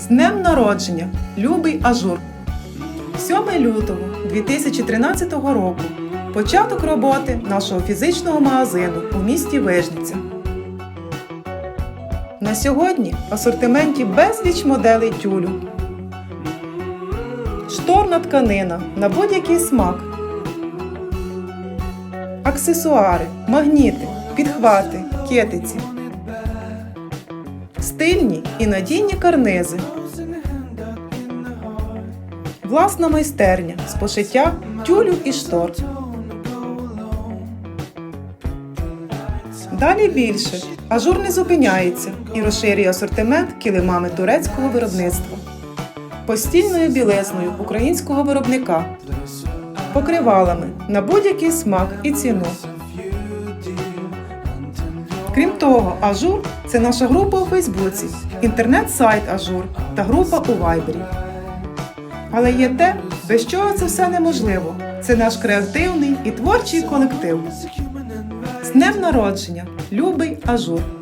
З днем народження, любий ажур. 7 лютого 2013 року. Початок роботи нашого фізичного магазину у місті Вижниця. На сьогодні в асортименті безліч моделей тюлю. Шторна тканина на будь-який смак. Аксесуари, магніти, підхвати, кетиці. Стильні і надійні карнизи. Власна майстерня з пошиття тюлю і штор. Далі більше. Ажур не зупиняється і розширює асортимент килимами турецького виробництва, постільною білезною українського виробника, покривалами на будь-який смак і ціну. Крім того, Ажур це наша група у Фейсбуці, інтернет-сайт Ажур та група у Вайбері. Але є те, без чого це все неможливо. Це наш креативний і творчий колектив. З днем народження, любий Ажур!